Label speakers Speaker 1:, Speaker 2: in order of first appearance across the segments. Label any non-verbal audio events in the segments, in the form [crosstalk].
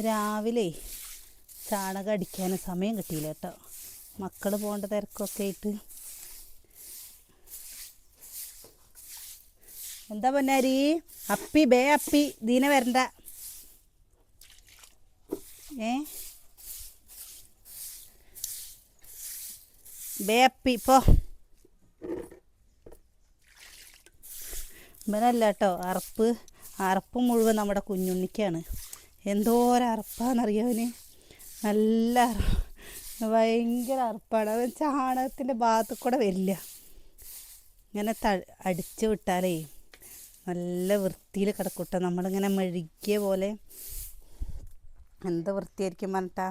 Speaker 1: രാവിലെ ചാണകം അടിക്കാൻ സമയം കിട്ടിയില്ല കേട്ടോ. മക്കൾ പോകേണ്ട തിരക്കൊക്കെ ആയിട്ട്. എന്താ പൊന്നാരി? അപ്പി ബേ അപ്പി ദീന വരണ്ട. ഏ? ബേ അപ്പി പോ. ഇവനല്ല കേട്ടോ അറപ്പ്. അറപ്പ് മുഴുവൻ നമ്മുടെ കുഞ്ഞുണ്ണിക്കാണ്. എന്തോരം അറപ്പാന്നറിയാവന് നല്ല ഭയങ്കര അറപ്പാണ് അവൻ ചാണകത്തിന്റെ ഭാഗത്ത് കൂടെ വരില്ല. ഇങ്ങനെ ത അടിച്ച് വിട്ടാലേ നല്ല വൃത്തിയിൽ കിടക്കൂട്ടോ. നമ്മളിങ്ങനെ മെഴുകിയ പോലെ. എന്ത് വൃത്തിയായിരിക്കും പറഞ്ഞിട്ടാ?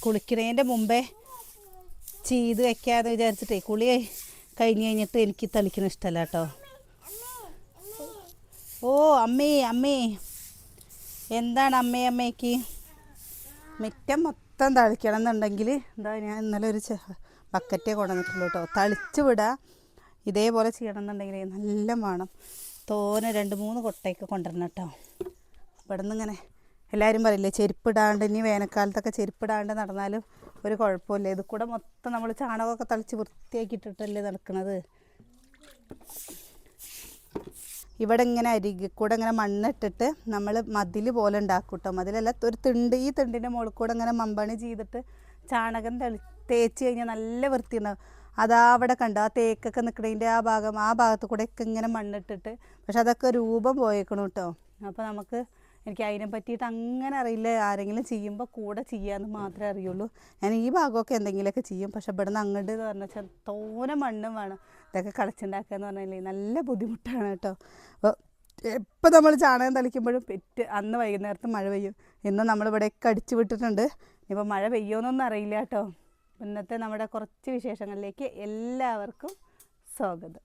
Speaker 1: കുളിക്കുന്നതിന്റെ മുമ്പേ ചെയ്ത് വെക്കാന്ന് വിചാരിച്ചിട്ടേ കുളി കഴിഞ്ഞ് കഴിഞ്ഞിട്ട് എനിക്ക് തളിക്കണ ഇഷ്ടമല്ല കേട്ടോ. ഓ അമ്മേ അമ്മേ. എന്താണ് അമ്മേ അമ്മയ്ക്ക് മുറ്റം മൊത്തം തളിക്കണം എന്നുണ്ടെങ്കിൽ എന്താ ഞാൻ ഇന്നലെ ഒരു ബക്കറ്റേ കൊണ്ടുവന്നിട്ടുള്ളൂ കേട്ടോ. തളിച്ചു വിടുക ഇതേപോലെ ചെയ്യണം എന്നുണ്ടെങ്കിൽ നല്ല വേണം തോനെ രണ്ട് മൂന്ന് കൊട്ടയൊക്കെ കൊണ്ടുവരണം കേട്ടോ. ഇവിടെ നിന്ന് ഇങ്ങനെ എല്ലാവരും പറയില്ലേ ചെരുപ്പിടാണ്ട് ഇനി വേനൽക്കാലത്തൊക്കെ ചെരുപ്പിടാണ്ട് നടന്നാലും ഒരു കുഴപ്പമില്ല. ഇത് കൂടെ മൊത്തം നമ്മൾ ചാണകമൊക്കെ തളിച്ച് വൃത്തിയാക്കിയിട്ടിട്ടല്ലേ നടക്കുന്നത് ഇവിടെ ഇങ്ങനെ അരികെ കൂടെ ഇങ്ങനെ മണ്ണിട്ടിട്ട് നമ്മൾ മതിൽ പോലെ ഉണ്ടാക്കും കേട്ടോ മതിലല്ല ഒരു തിണ്ട് ഈ തിണ്ടിന്റെ മുകളിൽ കൂടെ ഇങ്ങനെ മമ്പണി ചെയ്തിട്ട് ചാണകം തെളി തേച്ച് കഴിഞ്ഞാൽ നല്ല വൃത്തിയുണ്ടാവും. അതാ അവിടെ കണ്ടു ആ തേക്കൊക്കെ നിൽക്കുന്നതിന്റെ ആ ഭാഗം ആ ഭാഗത്ത് കൂടെ ഒക്കെ ഇങ്ങനെ മണ്ണിട്ടിട്ട് പക്ഷെ അതൊക്കെ രൂപം പോയേക്കണം കേട്ടോ അപ്പോൾ നമുക്ക് എനിക്ക് അതിനെ പറ്റിയിട്ട് അങ്ങനെ അറിയില്ല ആരെങ്കിലും ചെയ്യുമ്പോൾ കൂടെ ചെയ്യാമെന്ന് മാത്രമേ അറിയുള്ളൂ. ഞാൻ ഈ ഭാഗമൊക്കെ എന്തെങ്കിലുമൊക്കെ ചെയ്യും. പക്ഷെ ഇവിടെ നിന്ന് അങ്ങോട്ട് എന്ന് പറഞ്ഞാൽ തോനെ മണ്ണും വേണം. ഇതൊക്കെ കളിച്ചുണ്ടാക്കുക എന്ന് പറഞ്ഞാൽ നല്ല ബുദ്ധിമുട്ടാണ് കേട്ടോ. അപ്പോൾ എപ്പോൾ നമ്മൾ ചാണകം തളിക്കുമ്പോഴും പെറ്റ് അന്ന് വൈകുന്നേരത്ത് മഴ പെയ്യും. ഇന്ന് നമ്മളിവിടെയൊക്കെ അടിച്ചു വിട്ടിട്ടുണ്ട്. ഇപ്പോൾ മഴ പെയ്യുമെന്നൊന്നും അറിയില്ല കേട്ടോ. ഇന്നത്തെ നമ്മുടെ കുറച്ച് വിശേഷങ്ങളിലേക്ക് എല്ലാവർക്കും സ്വാഗതം.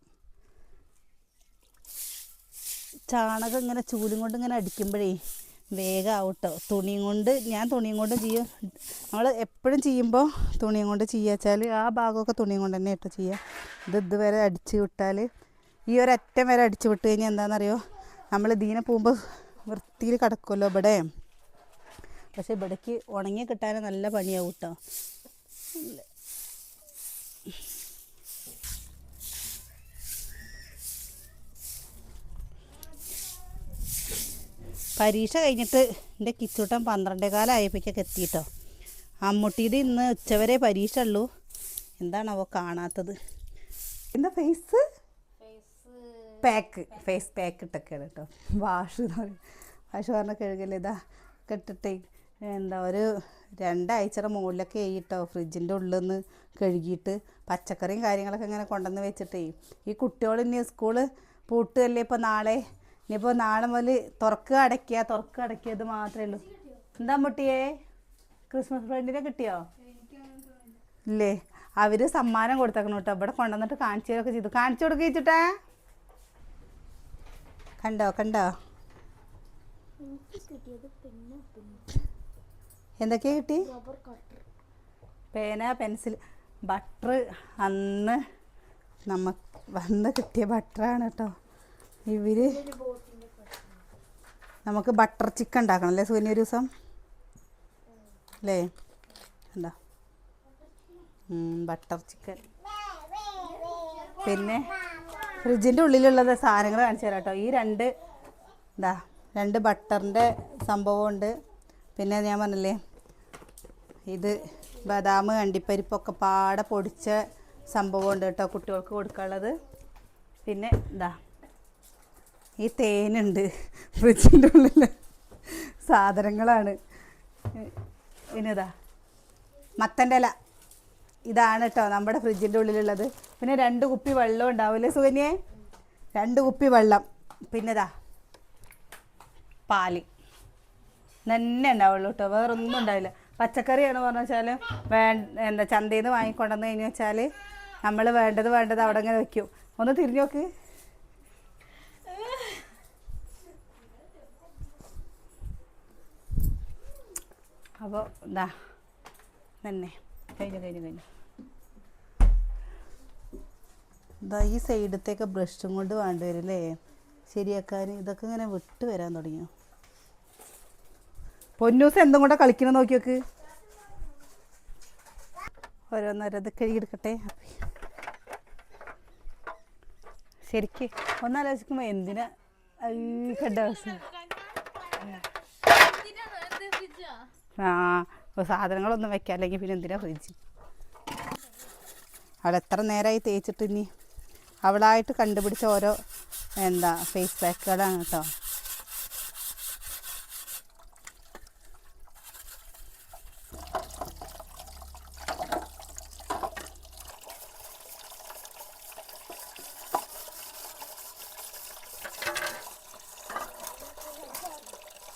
Speaker 1: ചാണകം ഇങ്ങനെ ചൂലും കൊണ്ട് ഇങ്ങനെ അടിക്കുമ്പോഴേ വേഗം ആവട്ടോ തുണിയും കൊണ്ട് ഞാൻ തുണിയും കൊണ്ട് ചെയ്യും. നമ്മൾ എപ്പോഴും ചെയ്യുമ്പോൾ തുണിയും കൊണ്ട് ചെയ്യാച്ചാൽ ആ ഭാഗമൊക്കെ തുണിയും കൊണ്ട് തന്നെ ഇട്ട് ചെയ്യുക. ഇത് ഇതുവരെ അടിച്ച് വിട്ടാൽ ഈ ഒരറ്റം വരെ അടിച്ച് വിട്ട് കഴിഞ്ഞാൽ എന്താണെന്നറിയോ? നമ്മൾ ഇതിനെ പോകുമ്പോൾ വൃത്തിയിൽ കിടക്കുമല്ലോ ഇവിടെ. പക്ഷേ ഇവിടേക്ക് ഉണങ്ങി കിട്ടാൻ നല്ല പണിയാവും കേട്ടോ പരീക്ഷ കഴിഞ്ഞിട്ട് എന്റെ കിച്ചൂട്ടൻ പന്ത്രണ്ടേ കാലമായപ്പോഴേക്കൊക്കെ എത്തിയിട്ടോ അമ്മൂട്ടിയുടെ ഇന്ന് ഉച്ചവരെ പരീക്ഷ ഉള്ളൂ എന്താണാവോ കാണാത്തത്. എന്താ ഫേസ്? പാക്ക്. ഫേസ് പാക്ക് ഇട്ടൊക്കെയാണ് കേട്ടോ. വാഷ് വാഷ് പറഞ്ഞ കഴുകൽ. ഇതാ കെട്ടിട്ടേ എന്താ ഒരു രണ്ടാഴ്ചയുടെ മുകളിലൊക്കെ ആയിട്ടോ ഫ്രിഡ്ജിന്റെ ഉള്ളിൽ നിന്ന് കഴുകിയിട്ട് പച്ചക്കറിയും കാര്യങ്ങളൊക്കെ ഇങ്ങനെ കൊണ്ടുവന്ന് വെച്ചിട്ടേ ഈ കുട്ടികൾ ഇനി സ്കൂൾ പൂട്ടുകയല്ലേ ഇപ്പോൾ നാളെ? ഇനിയിപ്പോൾ നാളെ മുതൽ തുറക്കുക അടയ്ക്കുക തുറക്കുക അടയ്ക്കുക മാത്രമേ ഉള്ളൂ. എന്താ മുട്ടിയേ? ക്രിസ്മസ് ഫ്രണ്ടിനെ കിട്ടിയോ? ഇല്ലേ? അവർ സമ്മാനം കൊടുത്തേക്കണം കേട്ടോ. ഇവിടെ കൊണ്ടുവന്നിട്ട് കാണിച്ചു തരുമൊക്കെ ചെയ്തു. കാണിച്ചു കൊടുക്കുക വെച്ചിട്ടേ കണ്ടോ കണ്ടോ? എന്തൊക്കെയാ കിട്ടി? പേന പെൻസിൽ ബട്ടർ. അന്ന് നമ്മ വന്ന് കിട്ടിയ ബട്ടറാണ് കേട്ടോ. ഇവർ നമുക്ക് ബട്ടർ ചിക്കൻ ഉണ്ടാക്കണം അല്ലേ സൂര്യ ഒരു ദിവസം? അല്ലേ? എന്താ ബട്ടർ ചിക്കൻ. പിന്നെ ഫ്രിഡ്ജിന്റെ ഉള്ളിലുള്ളത് സാധനങ്ങൾ കാണിച്ചു തരാം കേട്ടോ. ഈ രണ്ട് എന്താ രണ്ട് ബട്ടറിന്റെ സംഭവമുണ്ട് പിന്നെ ഞാൻ പറഞ്ഞില്ലേ ഇത് ബദാം അണ്ടിപ്പരിപ്പൊക്കെ പാടെ പൊടിച്ച സംഭവമുണ്ട് കേട്ടോ കുട്ടികൾക്ക് കൊടുക്കാനുള്ളത്. പിന്നെ ഇതാ ഈ തേനുണ്ട് ഫ്രിഡ്ജിന്റെ ഉള്ളിൽ സാധനങ്ങളാണ്. ഇനിതാ മത്തന്റെ ഇല. ഇതാണ് കേട്ടോ നമ്മുടെ ഫ്രിഡ്ജിന്റെ ഉള്ളിലുള്ളത്. പിന്നെ രണ്ട് കുപ്പി വെള്ളം ഉണ്ടാവില്ലേ സുകന്യെ? രണ്ട് കുപ്പി വെള്ളം. പിന്നെതാ പാൽ. തന്നെ ഉണ്ടാവുള്ളൂ കേട്ടോ വേറെ ഒന്നും ഉണ്ടാവില്ല. പച്ചക്കറിയാണ് പറഞ്ഞു വെച്ചാൽ വേ എന്താ ചന്തയിൽ നിന്ന് വാങ്ങിക്കൊണ്ടുവന്ന് കഴിഞ്ഞ് വെച്ചാൽ നമ്മൾ വേണ്ടത് വേണ്ടത് അവിടെ ഇങ്ങനെ വെക്കും. ഒന്ന് തിരിഞ്ഞു നോക്ക് അപ്പോൾ എന്താ തന്നെ കഴിഞ്ഞു കഴിഞ്ഞു കഴിഞ്ഞു. ഇതാ ഈ സൈഡത്തേക്ക് ബ്രഷും കൊണ്ട് വേണ്ടി വരും അല്ലേ ശരിയാക്കാൻ ഇതൊക്കെ ഇങ്ങനെ വിട്ട് വരാൻ തുടങ്ങിയോ? പൊന്നൂസ് എന്തും കൂടെ കളിക്കണം നോക്കി നോക്ക്. ഓരോന്നോരോത് കഴുകിയെടുക്കട്ടെ ശരിക്ക് ഒന്നാലോചിക്കുമ്പോൾ എന്തിനാ? ഐ കണ്ട സാധനങ്ങളൊന്നും വെക്കാം അല്ലെങ്കിൽ പിന്നെ എന്തിനാ ഫ്രിഡ്ജ്? അവൾ എത്ര നേരമായി തേച്ചിട്ട് ഇനി അവളായിട്ട് കണ്ടുപിടിച്ച ഓരോ എന്താ ഫേസ് പാക്കുകളാണ് കേട്ടോ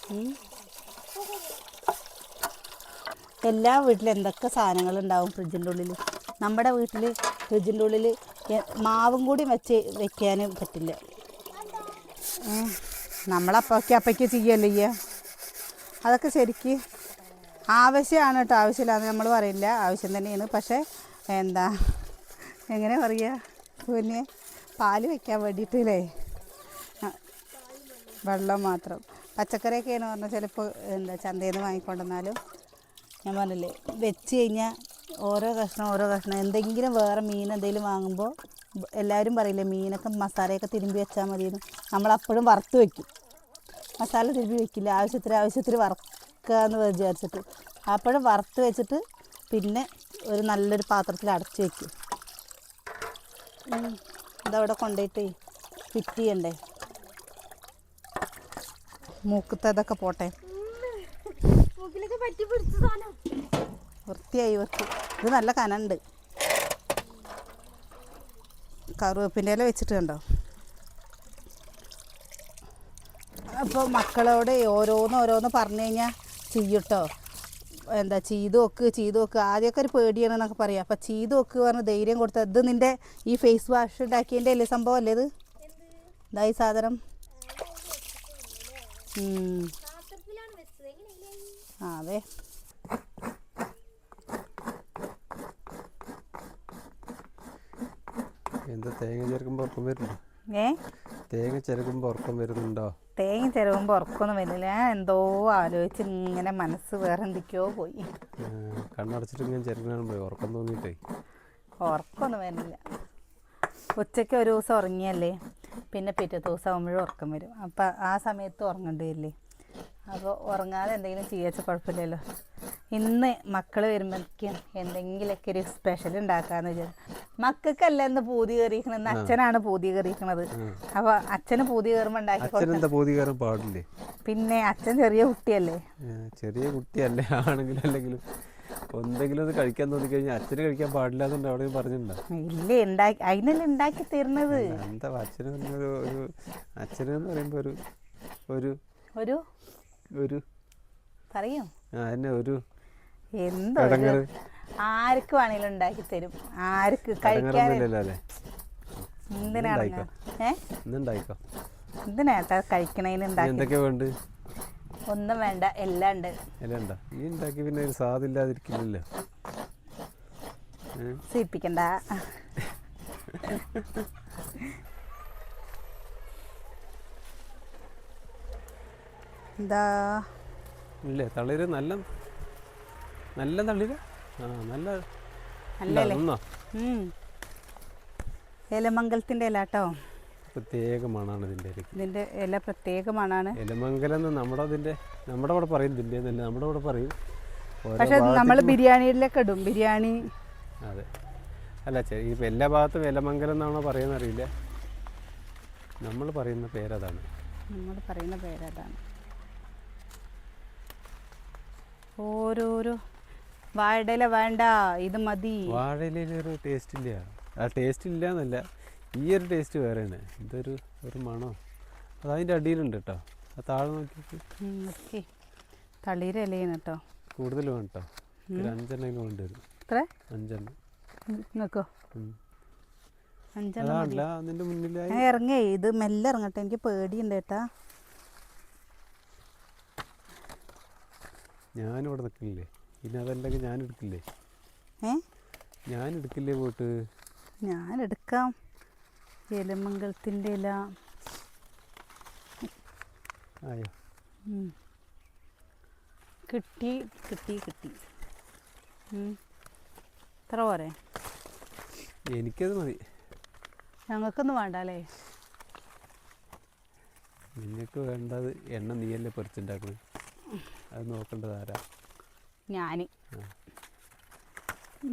Speaker 1: ഉം. എല്ലാ വീട്ടിലും എന്തൊക്കെ സാധനങ്ങൾ ഉണ്ടാവും ഫ്രിഡ്ജിന്റെ ഉള്ളിൽ? നമ്മുടെ വീട്ടിൽ ഫ്രിഡ്ജിന്റെ ഉള്ളിൽ മാവും കൂടി വെച്ച് വെക്കാനും പറ്റില്ല. നമ്മളപ്പൊക്കെ അപ്പയ്ക്ക് ചെയ്യല്ലേ ചെയ്യുക അതൊക്കെ ശരിക്ക് ആവശ്യമാണ് കേട്ടോ. ആവശ്യമില്ലാന്ന് നമ്മൾ പറയില്ല. ആവശ്യം തന്നെയാണ്. പക്ഷേ എന്താ എങ്ങനെ പറയുക പിന്നെ പാൽ വെക്കാൻ വേണ്ടിയിട്ടില്ലേ വെള്ളം മാത്രം. പച്ചക്കറിയൊക്കെയാണ് പറഞ്ഞാൽ ചിലപ്പോൾ എന്താ ചന്തയിൽ നിന്ന് വാങ്ങിക്കൊണ്ടുവന്നാലും ഞാൻ പറഞ്ഞില്ലേ വെച്ച് കഴിഞ്ഞാൽ ഓരോ കഷ്ണം ഓരോ കഷ്ണം. എന്തെങ്കിലും വേറെ മീൻ എന്തെങ്കിലും വാങ്ങുമ്പോൾ എല്ലാവരും പറയില്ലേ മീനൊക്കെ മസാലയൊക്കെ തിരുമ്പി വെച്ചാൽ മതിയെന്ന്. നമ്മളപ്പോഴും വറുത്ത് വയ്ക്കും മസാല തിരുമ്പി വെക്കില്ല ആവശ്യത്തിന് ആവശ്യത്തിന് വറുക്കുക എന്ന് വിചാരിച്ചിട്ട്. അപ്പോഴും വറുത്ത് വെച്ചിട്ട് പിന്നെ ഒരു നല്ലൊരു പാത്രത്തിൽ അടച്ച് വയ്ക്കും. ഇതവിടെ കൊണ്ടുപോയിട്ട് ഫിറ്റ് ചെയ്യണ്ടേ? മൂക്കത്തെ ഇതൊക്കെ പോട്ടെ
Speaker 2: മൂക്കിലൊക്കെ പറ്റി പിടിച്ച സാധനം
Speaker 1: വൃത്തിയായി വൃത്തി. ഇത് നല്ല കനണ്ട്. കറുവേപ്പിന്റെ ഇല വെച്ചിട്ട് കണ്ടോ? അപ്പോൾ മക്കളോട് ഓരോന്ന് ഓരോന്ന് പറഞ്ഞു കഴിഞ്ഞാൽ ചെയ്യട്ടോ. എന്താ ചെയ്ത് നോക്ക് ചെയ്ത് നോക്ക്. ആദ്യമൊക്കെ ഒരു പേടിയാണ് എന്നൊക്കെ പറയാം. അപ്പം ചെയ്ത് നോക്ക് പറഞ്ഞ് ധൈര്യം കൊടുത്ത ഇത് നിന്റെ ഈ ഫേസ് വാഷ് ഉണ്ടാക്കിയതിന്റെ അല്ലേ സംഭവം അല്ലേ ഇത്? ഇതായി സാധനം. ആ അതെ.
Speaker 3: എന്താ തേങ്ങ ചേർക്കുമ്പോൾ ഉറക്കം വരുന്നു
Speaker 1: ഏ?
Speaker 3: തേങ്ങ ചേർക്കുമ്പോൾ ഉറക്കം വരുന്നുണ്ടോ?
Speaker 1: തേങ്ങ ചിലവുമ്പോൾ ഉറക്കമൊന്നും വരുന്നില്ല എന്തോ ആലോചിച്ച് ഇങ്ങനെ മനസ്സ് വേറെ എന്തൊക്കെയോ പോയി.
Speaker 3: കണ്ണടച്ചിട്ട് ഇങ്ങനെ ചേർക്കുന്ന പോയി. ഉറക്കം തോന്നിയിട്ടേ.
Speaker 1: ഉറക്കമൊന്നും വരുന്നില്ല ഉച്ചയ്ക്ക് ഒരു ദിവസം ഉറങ്ങിയല്ലേ? പിന്നെ പിറ്റേ ദിവസം ആകുമ്പോഴും ഉറക്കം വരും. അപ്പം ആ സമയത്ത് ഉറങ്ങേണ്ടി വരില്ലേ അപ്പോൾ ഉറങ്ങാതെ എന്തെങ്കിലും ചെയ്യാച്ച കുഴപ്പമില്ലല്ലോ. ഇന്ന് മക്കൾ വരുമ്പോഴേക്കും എന്തെങ്കിലുമൊക്കെ ഒരു സ്പെഷ്യൽ ഉണ്ടാക്കാന്ന് വിചാരിച്ചു. മക്കൾക്കല്ല ഇന്ന് പൂതി കയറിയിരിക്കണത്. അച്ഛനാണ് പൂതി കയറിയിരിക്കണത്. അപ്പൊ അച്ഛന് പൂതി കയറുമ്പോൾ ഉണ്ടാക്കി
Speaker 3: പാടില്ലേ?
Speaker 1: പിന്നെ അച്ഛൻ ചെറിയ കുട്ടിയല്ലേ.
Speaker 3: ചെറിയ കുട്ടിയല്ലേ? ആണെങ്കിലും അല്ലെങ്കിലും. എന്തെങ്കിലും ഒന്ന് കഴിക്കാൻ തോന്നിക്കഴിഞ്ഞാൽ അച്ഛന് കഴിക്കാൻ പാടില്ല എന്നുണ്ട് അവിടെ പറഞ്ഞിട്ടുണ്ടോ?
Speaker 1: ഇല്ലേ ഉണ്ടാക്കി അതിനല്ലേ ഉണ്ടാക്കി തരുന്നത്.
Speaker 3: എന്താ അച്ഛന് ഒരു അച്ഛനെന്ന് പറയുമ്പോൾ ഒരു ഒരു
Speaker 1: ഒരു
Speaker 3: ഒരു
Speaker 1: പറയൂ.
Speaker 3: എന്നെ ഒരു
Speaker 1: എന്തോ ആർക്ക് വേണേലും ഉണ്ടാക്കി തരും. ആർക്ക് കഴിക്കാൻ എന്തിനാണ് എന്തിനാട്ടാ കഴിക്കണേന്
Speaker 3: ഇനി വേണ്ട
Speaker 1: ഒന്നും വേണ്ട എല്ലാം ഉണ്ട്.
Speaker 3: എല്ലാം ഉണ്ടോ? ഈ ഉണ്ടാക്കി പിന്നെ ഒരു സ്വാദില്ലാതിരിക്കില്ലല്ലോ ഏ? [laughs]
Speaker 1: എന്താ?
Speaker 3: ഇല്ലേ തളിര് നല്ല നല്ല തളിര്? ആ നല്ല
Speaker 1: നല്ല. ഏലമംഗലത്തിന്റെ ഇല കേട്ടോ.
Speaker 3: പ്രത്യേക മണാണ് ഇതിന്റെ ഇലയ്ക്ക്.
Speaker 1: ഇതിന്റെ ഇല പ്രത്യേക മണാണ്.
Speaker 3: എന്ന് നമ്മുടെ അതിന്റെ നമ്മുടെ അവിടെ പറയും ഇതിന്റെ എന്നല്ല നമ്മുടെ അവിടെ പറയും.
Speaker 1: പക്ഷെ നമ്മൾ ബിരിയാണിയിലൊക്കെ ഇടും ബിരിയാണി.
Speaker 3: അതെ. അല്ല ചേ ഈ എല്ലാ ഭാഗത്തും എലമംഗലം എന്നാണോ പറയുന്നറിയില്ല നമ്മൾ പറയുന്ന പേരതാണ്.
Speaker 1: നമ്മൾ പറയുന്ന പേരതാണ്. ഓരോരോ വാഴയില വേണ്ട ഇത് മതി.
Speaker 3: വാഴയിലൊരു ടേസ്റ്റ് ഇല്ല. ആ ടേസ്റ്റ് ഇല്ല എന്നല്ല ഈ ഒരു ടേസ്റ്റ് വേറെയാണ്. ഇതൊരു ഒരു മണോ? അത് അതിന്റെ അടിയിലുണ്ട് കേട്ടോ ആ താഴെ
Speaker 1: നോക്കി തളിര ഇലയാണ് കേട്ടോ
Speaker 3: കൂടുതൽ വേണം കേട്ടോ അഞ്ചെണ്ണം വേണ്ടി വരും.
Speaker 1: എത്ര?
Speaker 3: അഞ്ചെണ്ണം.
Speaker 1: നോക്കോ.
Speaker 3: ഉം.
Speaker 1: അഞ്ചെണ്ണം ഇറങ്ങേ ഇത് മെല്ലെ ഇറങ്ങട്ടെ. എനിക്ക് പേടിയുണ്ട് കേട്ടാ.
Speaker 3: ഞാനിവിടെ നിൽക്കില്ലേ? പിന്നെ അതല്ലെങ്കിൽ ഞാൻ എടുക്കില്ലേ?
Speaker 1: ഏ?
Speaker 3: ഞാൻ എടുക്കില്ലേ പോയിട്ട്?
Speaker 1: ഞാൻ എടുക്കാം. ഏലമംഗലത്തിന്റെ ഇല
Speaker 3: ആയോ?
Speaker 1: ഉം. കിട്ടി കിട്ടി കിട്ടി. ഉം. ഇത്ര പോരെ?
Speaker 3: എനിക്കത് മതി.
Speaker 1: ഞങ്ങൾക്കൊന്നും വേണ്ട അല്ലേ
Speaker 3: നിനക്ക് വേണ്ടത് എണ്ണ നീയല്ലേ പൊരിച്ചുണ്ടാക്കുന്നത് അത് നോക്കേണ്ടത് ആരാ
Speaker 1: ഞാൻ.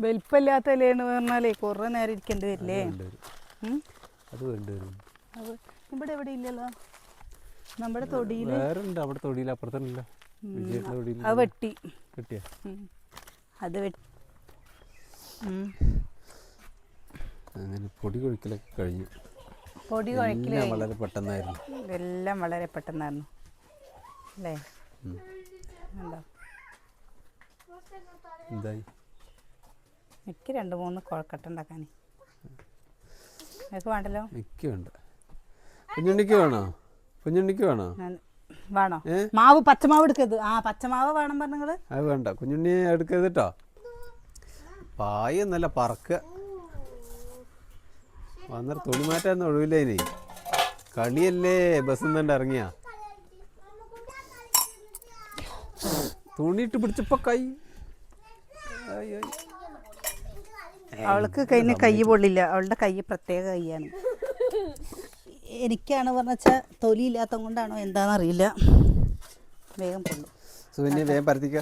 Speaker 1: വലിപ്പമില്ലാത്ത ഇലയെന്ന് പറഞ്ഞാലേ കുറേ നേരം ഇരിക്കേണ്ടി വരില്ലേ?
Speaker 3: അത് വേണ്ടിവരും
Speaker 1: അത് ഇവിടെ എവിടെ ഇല്ലല്ലോ? നമ്മുടെ തൊടിയിൽ
Speaker 3: വേറെ ഉണ്ട് അവിടെ തൊടിയിൽ തൊടിയിൽ
Speaker 1: അത് വെട്ടി.
Speaker 3: കിട്ടിയ
Speaker 1: അത് വെട്ടി.
Speaker 3: അങ്ങനെ പൊടി കൊഴിക്കലൊക്കെ കഴിഞ്ഞു.
Speaker 1: പൊടി കുഴക്കിൽ
Speaker 3: എല്ലാം വളരെ പെട്ടെന്നായിരുന്നു.
Speaker 1: എല്ലാം വളരെ പെട്ടെന്നായിരുന്നു. അല്ലേ?
Speaker 3: എന്തായി?
Speaker 1: എനിക്ക് രണ്ട് മൂന്ന് കുഴക്കട്ട ഉണ്ടാക്കാൻ നിനക്ക് വേണ്ടല്ലോ?
Speaker 3: എനിക്ക് വേണ്ട. കുഞ്ഞുണ്ണിക്ക് വേണോ? കുഞ്ഞുണ്ണിക്ക് വേണോ?
Speaker 1: വേണോ? മാവ് പച്ചമാവ് എടുക്കരുത്. ആ പച്ചമാവ് വേണം പറഞ്ഞങ്ങൾ
Speaker 3: അത് വേണ്ട. കുഞ്ഞുണ്ണി എടുക്കരുത് കേട്ടോ പായ എന്നല്ല പറക്കുക വന്നിട്ട് തുണി മാറ്റാൻ ഒഴിവില്ല ഇനി. കളിയല്ലേ? ബസ് ഇറങ്ങിയ. തുണിയിട്ട് പിടിച്ചപ്പോ കൈ.
Speaker 1: അവൾക്ക് കൈന് കൈ പൊള്ളില്ല. അവളുടെ കൈ പ്രത്യേക കൈയാണ്. എനിക്കാണ് പറഞ്ഞാൽ തൊലി ഇല്ലാത്തത് കൊണ്ടാണോ എന്താണെന്നറിയില്ല വേഗം പൊള്ളും.
Speaker 3: വേഗം പരത്തിക്ക.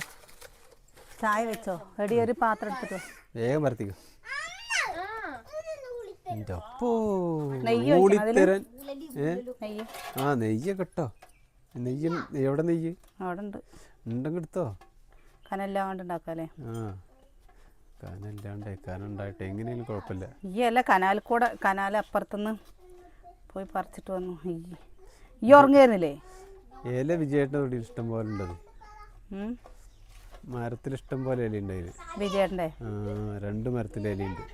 Speaker 1: ചായ വെച്ചോ? എടി ഒരു പാത്രം എടുത്തിട്ടോ
Speaker 3: വേഗം പരത്തിക്ക.
Speaker 1: നെയ്യ്
Speaker 3: ഇട്ടോ. നെയ്യ് എവിടെ നെയ്യ്?
Speaker 1: അവിടെ ഉണ്ട്
Speaker 3: ഉണ്ടെങ്കിൽ എടുത്തോ
Speaker 1: കനല്ലാണ്ട് ഉണ്ടാക്കാല്ലേ
Speaker 3: ആ കാനല്ലാണ്ട് കാനുണ്ടായിട്ട് എങ്ങനെയാലും കുഴപ്പമില്ല.
Speaker 1: ഈ അല്ല കനാൽ കൂടെ കനാൽ അപ്പുറത്തുനിന്ന് പോയി പറിച്ചിട്ട് വന്നു. ഈ ഈ ഉറങ്ങുമായിരുന്നില്ലേ
Speaker 3: ഇല വിജയേട്ടന്റെ തൊടിയിൽ ഇഷ്ടം പോലെ ഉണ്ടത്.
Speaker 1: ഉം?
Speaker 3: മരത്തിൽ ഇഷ്ടം പോലെ ഇല വിജയേട്ടന്റെ? രണ്ട് മരത്തിൽ ഇലയുണ്ട്.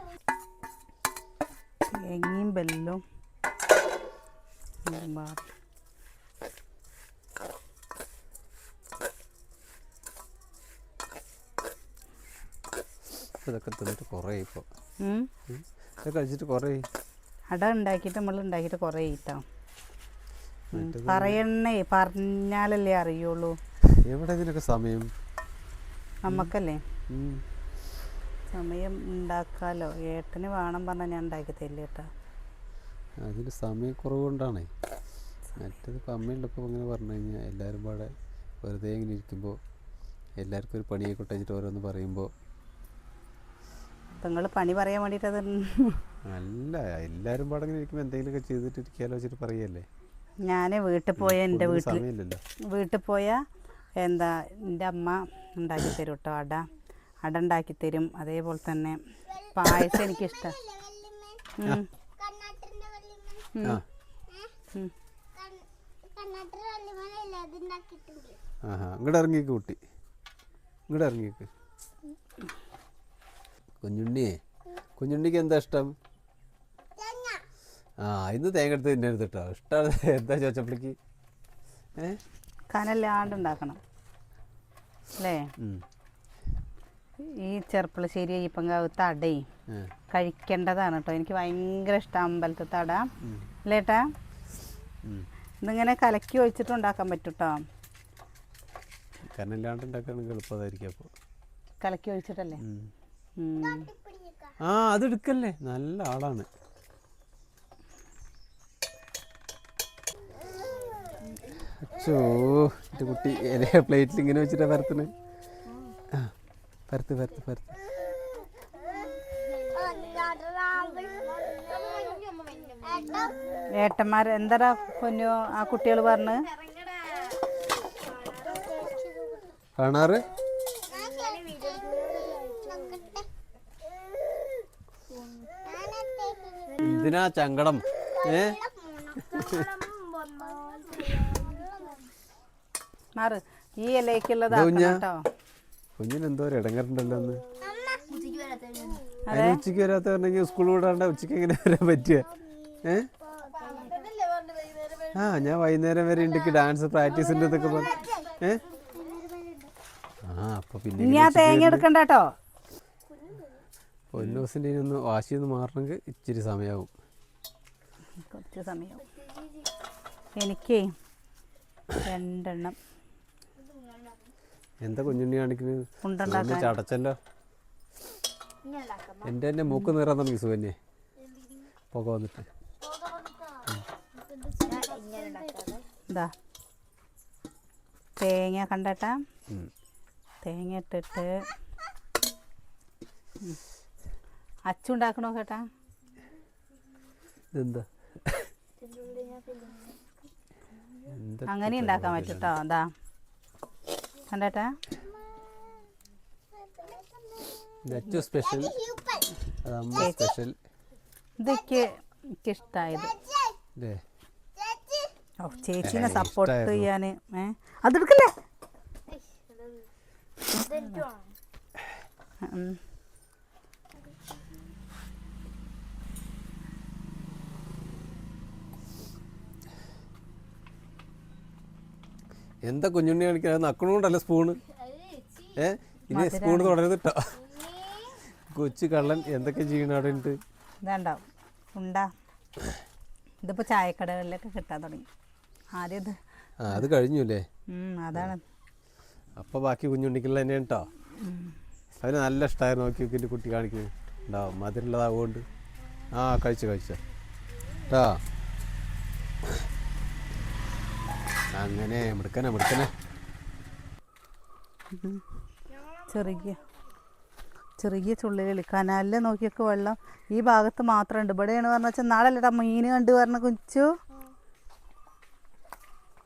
Speaker 1: തേങ്ങയും ബെല്ലും ഇതും പാടെ.
Speaker 3: ഇപ്പൊ ഇതൊക്കെ തിന്നിട്ട് കുറേ ഇപ്പോൾ ഇതൊക്കെ കഴിച്ചിട്ട് കുറേ
Speaker 1: അട ഉണ്ടാക്കിയിട്ട് നമ്മൾ ഉണ്ടാക്കിയിട്ട് കുറേ ഈട്ടോ
Speaker 3: മറ്റേത്
Speaker 1: പറയണേ പറഞ്ഞാലല്ലേ അറിയുള്ളൂ.
Speaker 3: എവിടെ ഇതിനൊക്കെ സമയം
Speaker 1: നമുക്കല്ലേ. സമയം ഉണ്ടാക്കാലോ. ഏട്ടന് വേണം പറഞ്ഞാൽ ഞാൻ ഉണ്ടാക്കി തരില്ല കേട്ടോ.
Speaker 3: അതിന് സമയക്കുറവ് കൊണ്ടാണേ മറ്റേത് ഇപ്പം അമ്മയുള്ളപ്പോൾ ഇങ്ങനെ പറഞ്ഞു കഴിഞ്ഞാൽ എല്ലാവരും പാടെ വെറുതെ ഇങ്ങനെ ഇരിക്കുമ്പോൾ എല്ലാവർക്കും ഒരു പണിയെ കൊട്ടച്ചിട്ട് ഓരോന്ന് പറയുമ്പോൾ
Speaker 1: നിങ്ങൾ പണി പറയാൻ വേണ്ടിയിട്ട് അത്
Speaker 3: അല്ല എല്ലാവരും പാടെ ഇങ്ങനെ ഇരിക്കുമ്പോൾ എന്തെങ്കിലുമൊക്കെ ചെയ്തിട്ട് ഇരിക്കാലോ വെച്ചിട്ട് പറയല്ലേ?
Speaker 1: ഞാൻ വീട്ടിൽ പോയ
Speaker 3: എന്റെ
Speaker 1: വീട്ടിൽ വീട്ടിൽ പോയ എന്താ എന്റെ അമ്മ ഉണ്ടാക്കി തരും കേട്ടോ അട. അട ഉണ്ടാക്കി തരും. അതേപോലെ തന്നെ പായസം എനിക്കിഷ്ടം.
Speaker 3: ഇങ്ങോട്ട് ഇറങ്ങിക്ക് കുട്ടി. ഇങ്ങോട്ട് ഇറങ്ങിക്ക് കുഞ്ഞുണ്ണിയെ കുഞ്ഞുണ്ണിക്ക് എന്താ ഇഷ്ടം? ആ ഇന്ന് തേങ്ങ എടുത്ത് തിന്നരുത് കേട്ടോ ഇഷ്ടമാണ് എന്താ ചോദിച്ചപ്പോഴേക്ക് ഏ?
Speaker 1: കനല്ലാണ്ട് ഉണ്ടാക്കണം അല്ലേ ഈ ചെറുപ്പളശ്ശേരി അയ്യപ്പങ്കാവ് അടയും
Speaker 3: ഏ.
Speaker 1: കഴിക്കേണ്ടതാണ് കേട്ടോ എനിക്ക് ഭയങ്കര ഇഷ്ടം അമ്പലത്തെ തട.
Speaker 3: അല്ലേട്ടാ.
Speaker 1: ഇതിങ്ങനെ കലക്കി ഒഴിച്ചിട്ട് ഉണ്ടാക്കാൻ പറ്റും കേട്ടോ
Speaker 3: കാരണം ഇല്ലാണ്ട് എളുപ്പമായിരിക്കും അപ്പോൾ
Speaker 1: കലക്കി ഒഴിച്ചിട്ടല്ലേ.
Speaker 3: ആ അത് എടുക്കല്ലേ? നല്ല ആളാണ്. അച്ചോ എന്റെ കുട്ടി ഇല പ്ലേറ്റിൽ ഇങ്ങനെ വെച്ചിട്ടാ പരത്തിന് ആ പരത്ത് പരത്ത് പരത്ത്.
Speaker 1: ഏട്ടന്മാർ എന്താടാ പൊന്നു ആ കുട്ടികൾ പറഞ്ഞ്?
Speaker 3: കാണാറ്? എന്തിനാ ചങ്കടം ഏ?
Speaker 1: മാറ് ഈ ഇലയ്ക്കുള്ളത്
Speaker 3: ഇത് കുഞ്ഞാ?
Speaker 1: കേട്ടോ.
Speaker 3: കുഞ്ഞിന് എന്തോ ഒരു ഇടങ്ങറുണ്ടല്ലോ ഒന്ന് അതിന് ഉച്ചയ്ക്ക് വരാത്ത പറഞ്ഞെങ്കിൽ സ്കൂൾ വിടാണ്ട് ഉച്ചയ്ക്ക് എങ്ങനെ വരാൻ പറ്റുക? ഏ? ആ ഞാൻ വൈകുന്നേരം വരെ ഉണ്ടെങ്കിൽ ഡാൻസ് പ്രാക്ടീസ് ഉണ്ട് എന്നൊക്കെ പറഞ്ഞു. ഏ? ആ അപ്പൊ പിന്നെ
Speaker 1: തേങ്ങ എടുക്കണ്ട കേട്ടോ.
Speaker 3: പൊന്നൂസിന്റെ ഒന്ന് വാശി ഒന്ന് മാറണമെങ്കിൽ ഇച്ചിരി സമയമാവും
Speaker 1: കുറച്ച് സമയം എനിക്ക് രണ്ടെണ്ണം.
Speaker 3: എന്താ കുഞ്ഞുണ്ണി കാണിക്കുന്നത്? ചടച്ചല്ലോ. എന്റെ തന്നെ മൂക്ക് നീറാൻ തുടങ്ങി സുഖന്നെ പുക വന്നിട്ട്.
Speaker 1: എന്താ തേങ്ങ കണ്ടട്ടാ. തേങ്ങ ഇട്ടിട്ട്. അച്ചുണ്ടാക്കണോ കേട്ടാ?
Speaker 3: എന്താ?
Speaker 1: അങ്ങനെ ഉണ്ടാക്കാൻ പറ്റും കേട്ടോ അതാ കണ്ടേട്ടാ
Speaker 3: സ്പെഷ്യൽ സ്പെഷ്യൽ
Speaker 1: ഇതൊക്കെ എനിക്ക് ഇഷ്ടമായത്
Speaker 3: അല്ലേ
Speaker 1: ഓ ചേച്ചീനെ സപ്പോർട്ട്. ചെയ്യാൻ ഏ? അതെടുക്കല്ലേ?
Speaker 3: എന്താ കുഞ്ഞുണ്ണി കാണിക്കുന്നത് നക്കണോണ്ടല്ല സ്പൂണ് ഏ? ഇനി സ്പൂണ് തുടരുത് കേട്ടോ കൊച്ചു കള്ളൻ എന്തൊക്കെ ചെയ്യണം അവിടെ ഉണ്ട്
Speaker 1: ഇതാണ്ടാവും ഉണ്ടാ. ഇതിപ്പോൾ ചായക്കടകളിലൊക്കെ കിട്ടാൻ തുടങ്ങി. ആദ്യം ഇത്
Speaker 3: ആ അത് കഴിഞ്ഞു അല്ലേ
Speaker 1: ഉം, അതാണ്.
Speaker 3: അപ്പോൾ ബാക്കി കുഞ്ഞുണ്ണിക്കുള്ള തന്നെ കേട്ടോ അതിന് നല്ല ഇഷ്ടമായി നോക്കി നോക്കിന്റെ കുട്ടി കാണിക്കുന്നത്. ഉണ്ടാവും മധുരമുള്ളതാവുകൊണ്ട് ആ കഴിച്ചു കഴിച്ചോ. കേട്ടോ അങ്ങനെ മിടുക്കനെ മിടുക്കനെ.
Speaker 1: ചെറിയ ചെറിയ ചുള്ളികൾ കനാലിൽ നോക്കിയൊക്കെ വെള്ളം ഈ ഭാഗത്ത് മാത്രമുണ്ട് ഇവിടെയാണ് പറഞ്ഞ വെച്ചാൽ നാളല്ലടാ മീൻ കണ്ടു പറഞ്ഞ കുഞ്ചു.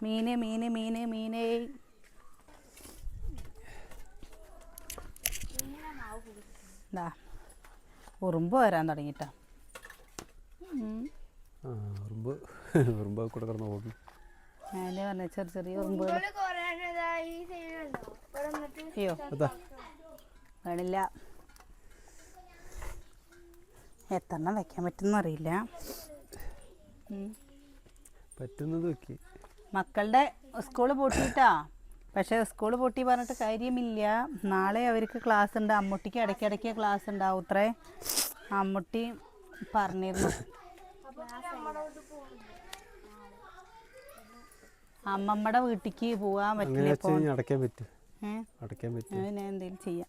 Speaker 1: മീന് മീന് മീന് മീനേ. ദാ ഉറുമ്പ് വരാൻ തുടങ്ങിട്ടാ.
Speaker 3: ഉറുമ്പ് ഉറുമ്പ് കൂടെ കിടന്ന് ഓടും
Speaker 1: പറഞ്ഞ ചെറിയ ചെറിയ ഉറുമ്പുകൾ അയ്യോ.
Speaker 3: അതാ
Speaker 1: വേണില്ല എത്രണ്ണം വെക്കാൻ പറ്റുന്ന അറിയില്ല.
Speaker 3: പറ്റുന്നത് വെക്കി
Speaker 1: മക്കളുടെ സ്കൂൾ പൂട്ടിയിട്ടാ. പക്ഷേ സ്കൂൾ പൂട്ടി പറഞ്ഞിട്ട് കാര്യമില്ല. നാളെ അവർക്ക് ക്ലാസ് ഉണ്ട് അമ്മൂട്ടിക്ക് ഇടയ്ക്കിടയ്ക്ക് ക്ലാസ് ഉണ്ടാവും അത്രേ. അമ്മൂട്ടി പറഞ്ഞിരുന്നു. അമ്മമ്മയുടെ വീട്ടിക്ക് പോകാൻ പറ്റില്ല
Speaker 3: അടയ്ക്കാൻ പറ്റും. അടയ്ക്കാൻ പറ്റും.
Speaker 1: ഞാൻ എന്തെങ്കിലും ചെയ്യാം.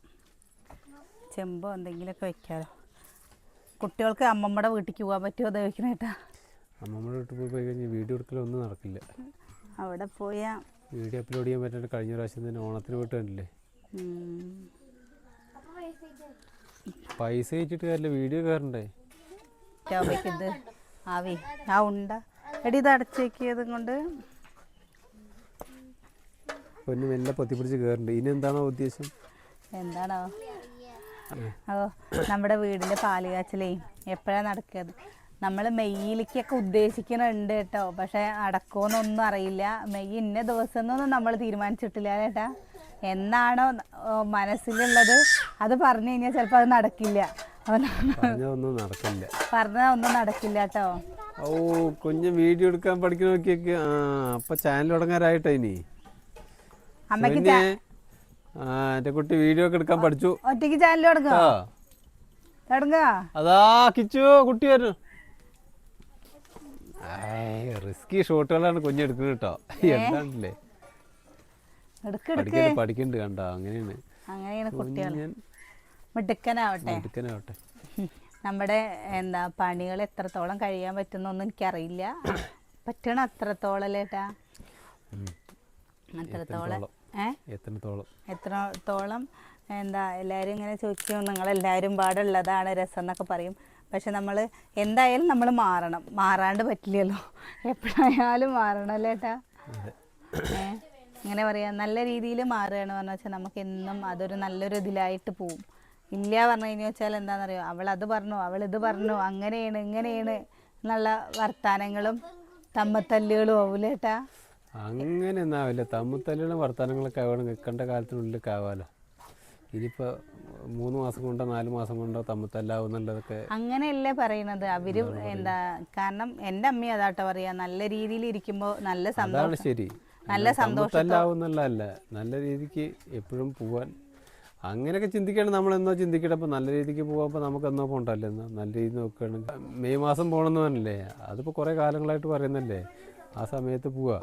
Speaker 1: ചെമ്പോ എന്തെങ്കിലുമൊക്കെ വെക്കാലോ. കുട്ടികൾക്ക് അമ്മമ്മടെ വീട്ടിലേക്ക് പോകാൻ പറ്റുമോ അത് അമ്മമ്മടെ
Speaker 3: അമ്മമ്മയുടെ വീട്ടിൽ പോയി പോയി കഴിഞ്ഞാൽ വീഡിയോ എടുക്കലൊന്നും നടക്കില്ല.
Speaker 1: അവിടെ പോയാ
Speaker 3: വീഡിയോ അപ്ലോഡ് ചെയ്യാൻ പറ്റാണ്ട് കഴിഞ്ഞ പ്രാവശ്യം തന്നെ ഓണത്തിന് പോയിട്ട് കണ്ടില്ലേ പൈസ അയച്ചിട്ട് കാര്യമില്ല വീഡിയോ കയറണ്ടേ?
Speaker 1: ആ ഉണ്ട. എടി ഇത് അടച്ചു കൊണ്ട്.
Speaker 3: പൊന്നു മെല്ലെ പൊത്തിപ്പിടിച്ച് കയറുന്നുണ്ട് ഇനി എന്താണോ ഉദ്ദേശം?
Speaker 1: എന്താണോ? ഓ നമ്മുടെ വീടിന്റെ പാൽ കാച്ചലേ എപ്പോഴാണ് നടക്കുന്നത് നമ്മൾ മെയ്യിലേക്കൊക്കെ ഉദ്ദേശിക്കുന്നുണ്ട് കേട്ടോ. പക്ഷെ അടക്കുമെന്നൊന്നും അറിയില്ല. മെയ് ഇന്ന ദിവസം എന്നൊന്നും നമ്മൾ തീരുമാനിച്ചിട്ടില്ല ചേട്ടാ എന്നാണോ മനസ്സിലുള്ളത്? അത് പറഞ്ഞു കഴിഞ്ഞാൽ ചിലപ്പോൾ അത് നടക്കില്ല.
Speaker 3: പറഞ്ഞതൊന്നും നടക്കില്ല.
Speaker 1: പറഞ്ഞാൽ ഒന്നും നടക്കില്ല കേട്ടോ.
Speaker 3: ഓ കുഞ്ഞ് വീഡിയോ എടുക്കാൻ പഠിക്കുന്ന നോക്കിയൊക്കെ. ആ അപ്പൊ ചാനൽ തുടങ്ങാനായിട്ടോ ഇനി? ആ എന്റെ കുട്ടി വീഡിയോ ഒക്കെ എടുക്കാൻ പഠിച്ചു.
Speaker 1: ഒറ്റയ്ക്ക് ചാനൽ തുടങ്ങുക തുടങ്ങുക
Speaker 3: അതാ കിച്ചു കുട്ടി വരും റിസ്കി ഷോട്ടുകളാണ് കുഞ്ഞെടുക്കുന്നത് കേട്ടോ. എന്താണല്ലേ? പഠിക്കണ്ട് കണ്ടോ അങ്ങനെയാണ്.
Speaker 1: അങ്ങനെയാണ് കുട്ടികൾ
Speaker 3: കുഞ്ഞൻ
Speaker 1: മിടുക്കനാവട്ടെ. നമ്മുടെ എന്താ പണികൾ എത്രത്തോളം കഴിയാൻ പറ്റുന്നൊന്നും എനിക്കറിയില്ല. [coughs] പറ്റണ അത്രത്തോളം അല്ലേട്ടാ അത്രത്തോളം.
Speaker 3: എത്രത്തോളം?
Speaker 1: എത്രത്തോളം? എന്താ എല്ലാവരും ഇങ്ങനെ ചോദിക്കും നിങ്ങളെല്ലാവരും പാടുള്ളതാണ് രസം എന്നൊക്കെ പറയും. പക്ഷെ നമ്മൾ എന്തായാലും നമ്മൾ മാറണം. മാറാണ്ട് പറ്റില്ലല്ലോ. എപ്പോഴായാലും മാറണം അല്ലേ ഏട്ടാ? ഇങ്ങനെ പറയാം നല്ല രീതിയിൽ മാറുകയാണ് പറഞ്ഞു വെച്ചാൽ നമുക്ക് എന്നും അതൊരു നല്ലൊരു ഇതിലായിട്ട് പോവും. ഇല്ല പറഞ്ഞു കഴിഞ്ഞു വെച്ചാൽ എന്താണെന്നറിയോ അവൾ അത് പറഞ്ഞു അവൾ ഇത് പറഞ്ഞു അങ്ങനെയാണ് ഇങ്ങനെയാണ് എന്നുള്ള വർത്തമാനങ്ങളും തമ്മത്തല്ലുകളും ആവൂലേട്ടാ
Speaker 3: അങ്ങനെ ഒന്നും ആവില്ല. തമ്മിത്തല്ലുള്ള വർത്തമാനങ്ങളൊക്കെ ആവണം നിൽക്കേണ്ട കാലത്തിനുള്ളിലൊക്കെ ആവാലോ. ഇനിയിപ്പോൾ മൂന്ന് മാസം കൊണ്ടോ നാല് മാസം കൊണ്ടോ തമ്മുത്തല്ലാവുന്നുള്ളതൊക്കെ
Speaker 1: അങ്ങനെയല്ലേ പറയണത് അവർ എന്താ കാരണം എന്റെ അമ്മ അതാട്ടോ പറയാ നല്ല രീതിയിൽ ഇരിക്കുമ്പോൾ നല്ല സന്തോഷം.
Speaker 3: ശരി.
Speaker 1: നല്ല സന്തോഷത്തോ
Speaker 3: തമ്മിത്തല്ലാവും നല്ല രീതിക്ക് എപ്പോഴും പോവാൻ. അങ്ങനെയൊക്കെ ചിന്തിക്കണം. നമ്മൾ എന്നോ ചിന്തിക്കണം അപ്പോൾ നല്ല രീതിക്ക് പോകുമ്പോൾ നമുക്ക് എന്നോ പോകണ്ടല്ലോ എന്നോ നല്ല രീതി നോക്കുകയാണെങ്കിൽ. മെയ് മാസം പോകണമെന്ന് പറഞ്ഞില്ലേ? അതിപ്പോൾ കുറേ കാലങ്ങളായിട്ട് പറയുന്നല്ലേ? ആ സമയത്ത് പോവുക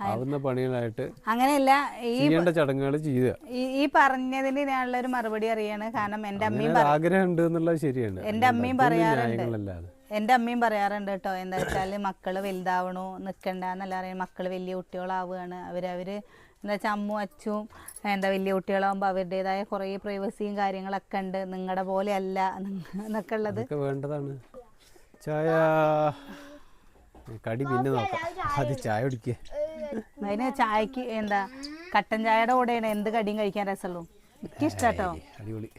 Speaker 3: ആവുന്ന പണികളായിട്ട്
Speaker 1: അങ്ങനെയല്ല ഈ
Speaker 3: ചെയ്യേണ്ട ചടങ്ങുകൾ ചെയ്യുക.
Speaker 1: ഈ- പറഞ്ഞതിന് ഞാനുള്ള ഒരു മറുപടി അറിയാണ്. കാരണം എന്റെ അമ്മയും
Speaker 3: ആഗ്രഹം ഉണ്ട് എന്നുള്ളത് ശരിയാണ്.
Speaker 1: എന്റെ അമ്മയും പറയാറുണ്ട്.
Speaker 3: എന്റെ
Speaker 1: എന്റെ അമ്മയും പറയാറുണ്ട് കേട്ടോ എന്താ വെച്ചാൽ മക്കൾ വലുതാവണു നിൽക്കണ്ട എന്നല്ല അറിയാം മക്കൾ വലിയ കുട്ടികളാവുകയാണ്. അവരവര് എന്താ വെച്ചാൽ അമ്മും അച്ഛും എന്താ വലിയ കുട്ടികളാകുമ്പോൾ അവരുടേതായ കുറേ പ്രൈവസിയും കാര്യങ്ങളൊക്കെ ഉണ്ട്. നിങ്ങളുടെ പോലെ അല്ല എന്നൊക്കെ ഉള്ളത്.
Speaker 3: വേണ്ടതാണ്. ചായ. കടി പിന്നെ നോക്കാം. അത് ചായ കുടിക്കുക
Speaker 1: അതിന് ചായക്ക് എന്താ കട്ടൻ ചായയുടെ കൂടെയാണ് എന്ത് കടിയും കഴിക്കാൻ രസമുള്ളൂ? എനിക്ക് ഇഷ്ടാട്ടോ
Speaker 3: അടിപൊളി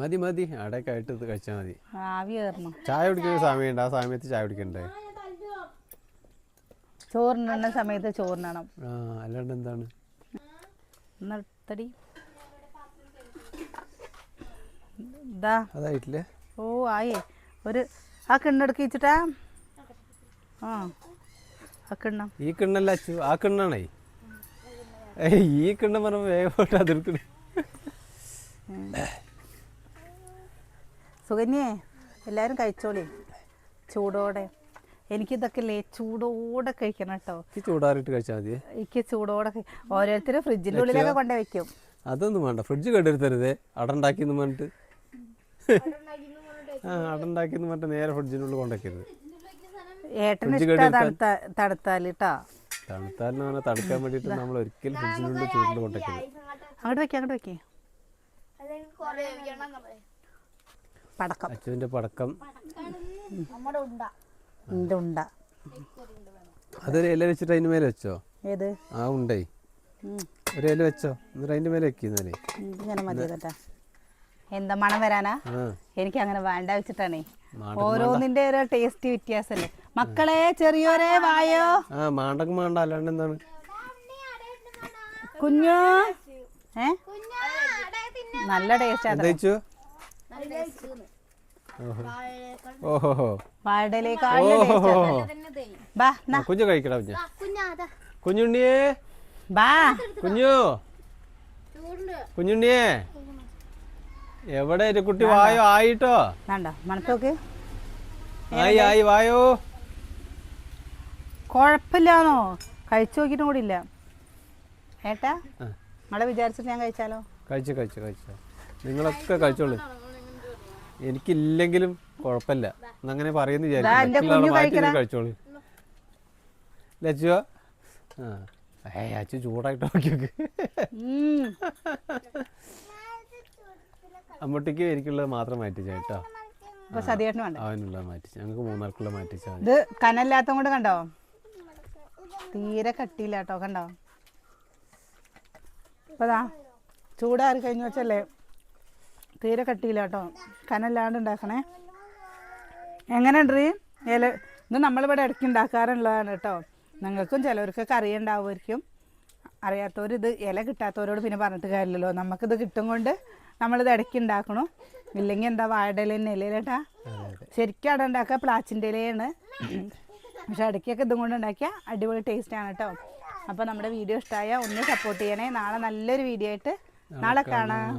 Speaker 2: മതി.
Speaker 3: മതി. അവിടെയൊക്കെ ആയിട്ട് കഴിച്ചാൽ മതി.
Speaker 1: ആവി കയറണം
Speaker 3: ചായ കുടിക്കുന്ന സമയമുണ്ട് ആ സമയത്ത് ചായ കുടിക്കണ്ടേ?
Speaker 1: ചോറിനണ സമയത്ത് ചോറിനണം.
Speaker 3: ആ അല്ലാണ്ട് എന്താണ്?
Speaker 1: നിർത്തടി ഇതാ
Speaker 3: അതായിട്ടില്ലേ?
Speaker 1: ഓ ആയേ. ഒരു ആ കിണ്ണെടുക്കി വെച്ചിട്ടാ ആ ആ കിണ്ണം.
Speaker 3: ഈ കിണ്ണല്ല അച്ചു ആ കിണ്ണാണേ. ഈ കിണ്ണം പറഞ്ഞ വേഗോട്ട് പോയിട്ട് അതെടുക്കണേ
Speaker 1: സുകന്യേ എല്ലാവരും കഴിച്ചോളി. ചൂടോടെ. എനിക്കിതൊക്കെ ലേ ചൂടോടെ കഴിക്കണം കേട്ടോ.
Speaker 3: ചൂടാറിട്ട് കഴിച്ചാൽ മതി
Speaker 1: എനിക്ക് ചൂടോടെ ഓരോരുത്തരും ഫ്രിഡ്ജിന്റെ ഉള്ളിലൊക്കെ കൊണ്ടേ വെക്കും.
Speaker 3: അതൊന്നും വേണ്ട. ഫ്രിഡ്ജ് കെടുത്തരുതേ അടണ്ടാക്കിന്ന് പറഞ്ഞിട്ട്. ആ അടണ്ടാക്കിന്ന് പറഞ്ഞിട്ട് നേരെ ഫ്രിഡ്ജിനുള്ളിൽ കൊണ്ടുവയ്ക്കരുത്
Speaker 1: ഏട്ടന്
Speaker 3: ഫ്രിഡ്ജ്
Speaker 1: ഇഷ്ടം
Speaker 3: കേടുവരുത്താൻ?
Speaker 1: തണുത്ത തണുത്താൽ കേട്ടോ
Speaker 3: തണുത്താലിന് പറഞ്ഞാൽ തണുക്കാൻ വേണ്ടിയിട്ട് നമ്മൾ ഒരിക്കലും ഫ്രിഡ്ജിനുള്ളിൽ ചൂടിൽ
Speaker 1: അങ്ങോട്ട് വെക്കാം അങ്ങോട്ട് പടക്കം.
Speaker 3: പടക്കം.
Speaker 2: നമ്മുടെ ഉണ്ട.
Speaker 1: ഉണ്ട
Speaker 3: അതൊരു ഇല വെച്ചിട്ട് അതിന് മേലെ വെച്ചോ?
Speaker 1: ഏത്?
Speaker 3: ആ ഉണ്ടേ. ഒരു ഇല വെച്ചോ? എന്നിട്ട് അതിന്റെ മേലെ
Speaker 1: വെക്കുന്നേ ഇങ്ങനെ മതി കേട്ടാ എന്താ മണം വരാനാ? എനിക്ക് അങ്ങനെ വേണ്ട വെച്ചിട്ടാണേ. ഓരോന്നിന്റെ ഓരോ ടേസ്റ്റ് വ്യത്യാസല്ലേ? മക്കളെ ചെറിയോരെ വായോ?
Speaker 3: ആ മാണ്ടക്ക് മാണ്ട അല്ലാണ്ട് എന്താണ്?
Speaker 1: കുഞ്ഞു? ഏ?
Speaker 2: കുഞ്ഞാ അടേ തിന്നെ
Speaker 1: നല്ല ടേസ്റ്റ്
Speaker 3: കുഞ്ഞു കഴിക്കടാ കുഞ്ഞു. കുഞ്ഞുണ്ണിയേ.
Speaker 1: ബാ.
Speaker 3: കുഞ്ഞു. കുഞ്ഞുണ്ണിയേ. എവിടെ കുട്ടി വായോ? ആയിട്ടോ?
Speaker 1: വേണ്ട. മണത്തോക്ക്.
Speaker 3: ആയി ആയി വായോ?
Speaker 1: കുഴപ്പമില്ലാന്നോ? കഴിച്ചു നോക്കിയിട്ടും കൂടി ഇല്ല. ഏട്ടാ നിങ്ങളെ വിചാരിച്ചിട്ട് ഞാൻ കഴിച്ചാലോ?
Speaker 3: കഴിച്ചു കഴിച്ചു കഴിച്ചു. നിങ്ങളൊക്കെ കഴിച്ചോളൂ. എനിക്കില്ലെങ്കിലും കുഴപ്പമില്ല. എന്നങ്ങനെ പറയുന്ന. കഴിച്ചോളൂ. ലച്ചുവോ ആ. ഏ അച്ചു ചൂടായിട്ട് നോക്കി നോക്ക്
Speaker 1: ഉം.
Speaker 3: അമ്മൂട്ടിക്ക് എനിക്കുള്ളത് മാത്രം മാറ്റിച്ചാ കേട്ടോ.
Speaker 1: ഇപ്പൊ സതിയേട്ടന് വേണ്ട?
Speaker 3: അവനുള്ളത് മാറ്റിച്ചു. ഞങ്ങൾക്ക് മൂന്നാൾക്കുള്ള മാറ്റിച്ചാൽ മതി.
Speaker 1: ഇത് കനല്ലാത്ത കൊണ്ട് കണ്ടോ? തീരെ കട്ടിയില്ല കേട്ടോ കണ്ടോ അപ്പതാ ചൂടാറി കഴിഞ്ഞു വെച്ചല്ലേ? തീരെ കട്ടിയില്ല കേട്ടോ കനല്ലാണ്ട് ഉണ്ടാക്കണേ. എങ്ങനെയുണ്ട്? ഇല ഇത് നമ്മളിവിടെ ഇടയ്ക്ക് ഉണ്ടാക്കാറുള്ളതാണ് കേട്ടോ. നിങ്ങൾക്കും ചിലവർക്കൊക്കെ അറിയണ്ടാവുമായിരിക്കും. അറിയാത്തവർ ഇത് ഇല കിട്ടാത്തവരോട് പിന്നെ പറഞ്ഞിട്ട് കാര്യമില്ലല്ലോ. നമുക്കിത് കിട്ടും കൊണ്ട് നമ്മളിത് ഇടയ്ക്ക് ഉണ്ടാക്കണു. ഇല്ലെങ്കിൽ എന്താ വാഴയുടെ ഇല തന്നെ ഇലയിലേട്ടാ ശരിക്കും അവിടെ ഉണ്ടാക്കുക പ്ലാച്ചിന്റെ ഇലയാണ്. പക്ഷെ ഇടയ്ക്കൊക്കെ ഇതും കൊണ്ട് ഉണ്ടാക്കിയ അടിപൊളി ടേസ്റ്റാണ് കേട്ടോ. അപ്പോൾ നമ്മുടെ വീഡിയോ ഇഷ്ടമായ ഒന്ന് സപ്പോർട്ട് ചെയ്യണേ. നാളെ നല്ലൊരു വീഡിയോ ആയിട്ട് നാളെ കാണാം.